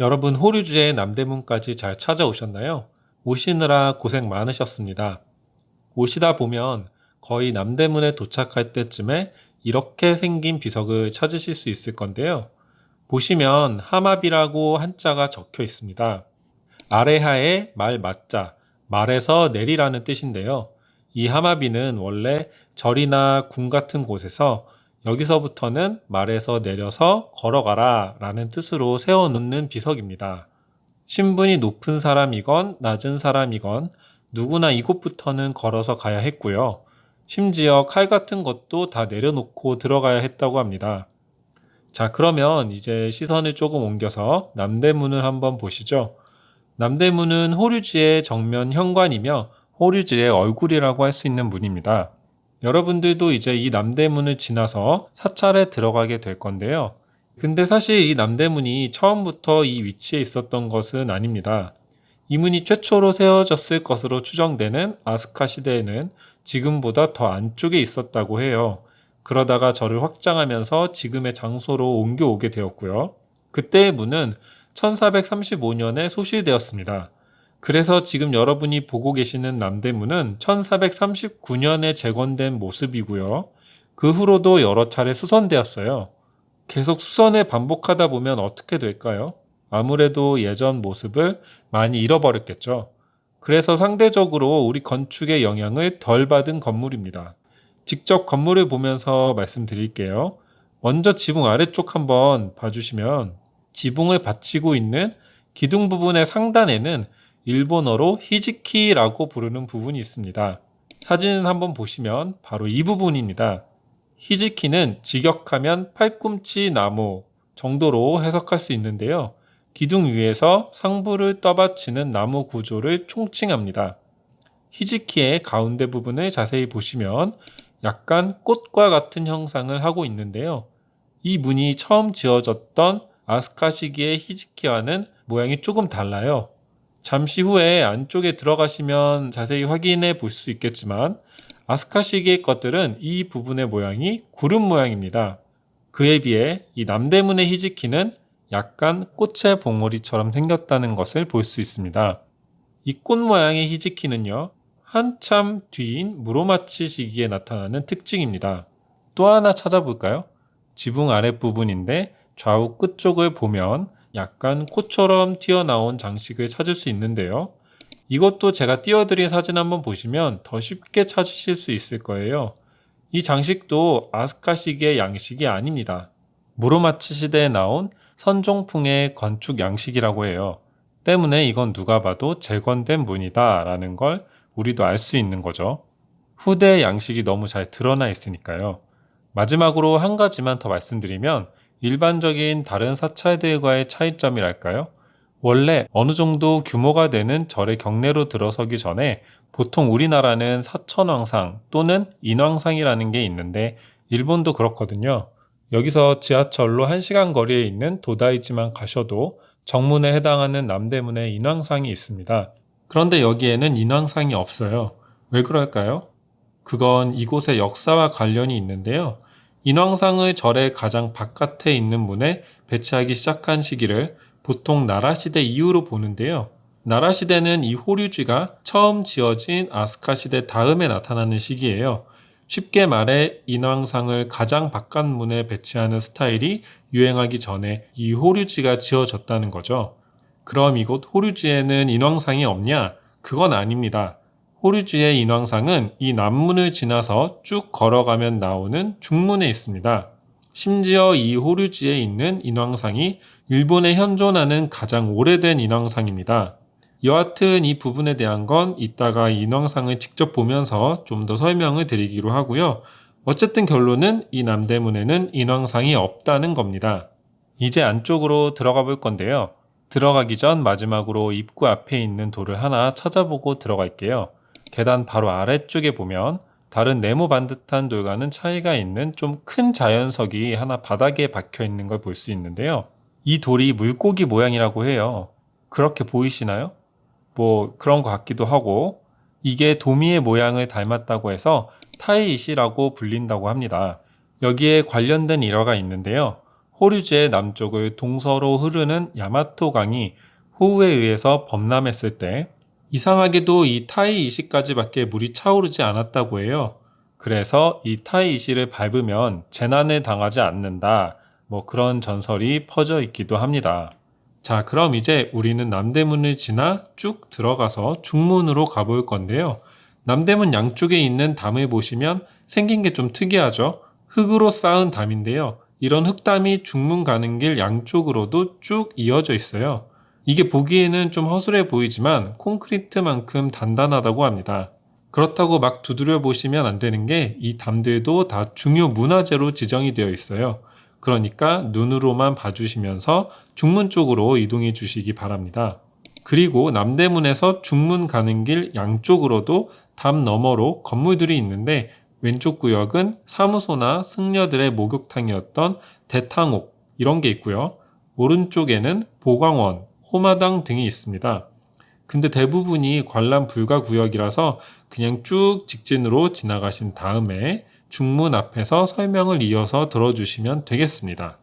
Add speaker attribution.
Speaker 1: 여러분 호류주의 남대문까지 잘 찾아오셨나요? 오시느라 고생 많으셨습니다. 오시다 보면 거의 남대문에 도착할 때쯤에 이렇게 생긴 비석을 찾으실 수 있을 건데요. 보시면 하마비라고 한자가 적혀 있습니다. 아래하에 말 맞자, 말에서 내리라는 뜻인데요. 이 하마비는 원래 절이나 궁 같은 곳에서 여기서부터는 말에서 내려서 걸어가라 라는 뜻으로 세워놓는 비석입니다. 신분이 높은 사람이건 낮은 사람이건 누구나 이곳부터는 걸어서 가야 했고요. 심지어 칼 같은 것도 다 내려놓고 들어가야 했다고 합니다. 자, 그러면 이제 시선을 조금 옮겨서 남대문을 한번 보시죠. 남대문은 호류지의 정면 현관이며 호류지의 얼굴이라고 할 수 있는 문입니다. 여러분들도 이제 이 남대문을 지나서 사찰에 들어가게 될 건데요. 근데 사실 이 남대문이 처음부터 이 위치에 있었던 것은 아닙니다. 이 문이 최초로 세워졌을 것으로 추정되는 아스카 시대에는 지금보다 더 안쪽에 있었다고 해요. 그러다가 절을 확장하면서 지금의 장소로 옮겨오게 되었고요. 그때의 문은 1435년에 소실되었습니다. 그래서 지금 여러분이 보고 계시는 남대문은 1439년에 재건된 모습이고요. 그 후로도 여러 차례 수선되었어요. 계속 수선을 반복하다 보면 어떻게 될까요? 아무래도 예전 모습을 많이 잃어버렸겠죠. 그래서 상대적으로 우리 건축의 영향을 덜 받은 건물입니다. 직접 건물을 보면서 말씀드릴게요. 먼저 지붕 아래쪽 한번 봐주시면 지붕을 받치고 있는 기둥 부분의 상단에는 일본어로 히지키라고 부르는 부분이 있습니다. 사진을 한번 보시면 바로 이 부분입니다. 히지키는 직역하면 팔꿈치 나무 정도로 해석할 수 있는데요. 기둥 위에서 상부를 떠받치는 나무 구조를 총칭합니다. 히지키의 가운데 부분을 자세히 보시면 약간 꽃과 같은 형상을 하고 있는데요. 이 문이 처음 지어졌던 아스카 시기의 히지키와는 모양이 조금 달라요. 잠시 후에 안쪽에 들어가시면 자세히 확인해 볼 수 있겠지만 아스카 시기의 것들은 이 부분의 모양이 구름 모양입니다. 그에 비해 이 남대문의 히지키는 약간 꽃의 봉오리처럼 생겼다는 것을 볼 수 있습니다. 이 꽃 모양의 히지키는요, 한참 뒤인 무로마치 시기에 나타나는 특징입니다. 또 하나 찾아볼까요? 지붕 아랫부분인데 좌우 끝쪽을 보면 약간 코처럼 튀어나온 장식을 찾을 수 있는데요. 이것도 제가 띄워드린 사진 한번 보시면 더 쉽게 찾으실 수 있을 거예요. 이 장식도 아스카식의 양식이 아닙니다. 무로마치 시대에 나온 선종풍의 건축 양식이라고 해요. 때문에 이건 누가 봐도 재건된 문이다 라는 걸 우리도 알 수 있는 거죠. 후대 양식이 너무 잘 드러나 있으니까요. 마지막으로 한 가지만 더 말씀드리면 일반적인 다른 사찰들과의 차이점이랄까요? 원래 어느 정도 규모가 되는 절의 경내로 들어서기 전에 보통 우리나라는 사천왕상 또는 인왕상이라는 게 있는데 일본도 그렇거든요. 여기서 지하철로 1시간 거리에 있는 도다이지만 가셔도 정문에 해당하는 남대문에 인왕상이 있습니다. 그런데 여기에는 인왕상이 없어요. 왜 그럴까요? 그건 이곳의 역사와 관련이 있는데요. 인왕상을 절의 가장 바깥에 있는 문에 배치하기 시작한 시기를 보통 나라시대 이후로 보는데요. 나라시대는 이 호류지가 처음 지어진 아스카 시대 다음에 나타나는 시기예요. 쉽게 말해 인왕상을 가장 바깥 문에 배치하는 스타일이 유행하기 전에 이 호류지가 지어졌다는 거죠. 그럼 이곳 호류지에는 인왕상이 없냐? 그건 아닙니다. 호류지의 인왕상은 이 남문을 지나서 쭉 걸어가면 나오는 중문에 있습니다. 심지어 이 호류지에 있는 인왕상이 일본에 현존하는 가장 오래된 인왕상입니다. 여하튼 이 부분에 대한 건 이따가 인왕상을 직접 보면서 좀 더 설명을 드리기로 하고요. 어쨌든 결론은 이 남대문에는 인왕상이 없다는 겁니다. 이제 안쪽으로 들어가 볼 건데요. 들어가기 전 마지막으로 입구 앞에 있는 돌을 하나 찾아보고 들어갈게요. 계단 바로 아래쪽에 보면 다른 네모 반듯한 돌과는 차이가 있는 좀 큰 자연석이 하나 바닥에 박혀 있는 걸 볼 수 있는데요. 이 돌이 물고기 모양이라고 해요. 그렇게 보이시나요? 뭐 그런 것 같기도 하고 이게 도미의 모양을 닮았다고 해서 타이이시라고 불린다고 합니다. 여기에 관련된 일화가 있는데요. 호류지의 남쪽을 동서로 흐르는 야마토강이 호우에 의해서 범람했을 때 이상하게도 이 타이 이시까지밖에 물이 차오르지 않았다고 해요. 그래서 이 타이 이시를 밟으면 재난을 당하지 않는다. 뭐 그런 전설이 퍼져 있기도 합니다. 자, 그럼 이제 우리는 남대문을 지나 쭉 들어가서 중문으로 가볼 건데요. 남대문 양쪽에 있는 담을 보시면 생긴 게 좀 특이하죠? 흙으로 쌓은 담인데요. 이런 흙담이 중문 가는 길 양쪽으로도 쭉 이어져 있어요. 이게 보기에는 좀 허술해 보이지만 콘크리트만큼 단단하다고 합니다. 그렇다고 막 두드려 보시면 안 되는 게 이 담들도 다 중요 문화재로 지정이 되어 있어요. 그러니까 눈으로만 봐주시면서 중문 쪽으로 이동해 주시기 바랍니다. 그리고 남대문에서 중문 가는 길 양쪽으로도 담 너머로 건물들이 있는데 왼쪽 구역은 사무소나 승려들의 목욕탕이었던 대탕옥 이런 게 있고요. 오른쪽에는 보광원, 호마당 등이 있습니다. 근데 대부분이 관람 불가 구역이라서 그냥 쭉 직진으로 지나가신 다음에 중문 앞에서 설명을 이어서 들어주시면 되겠습니다.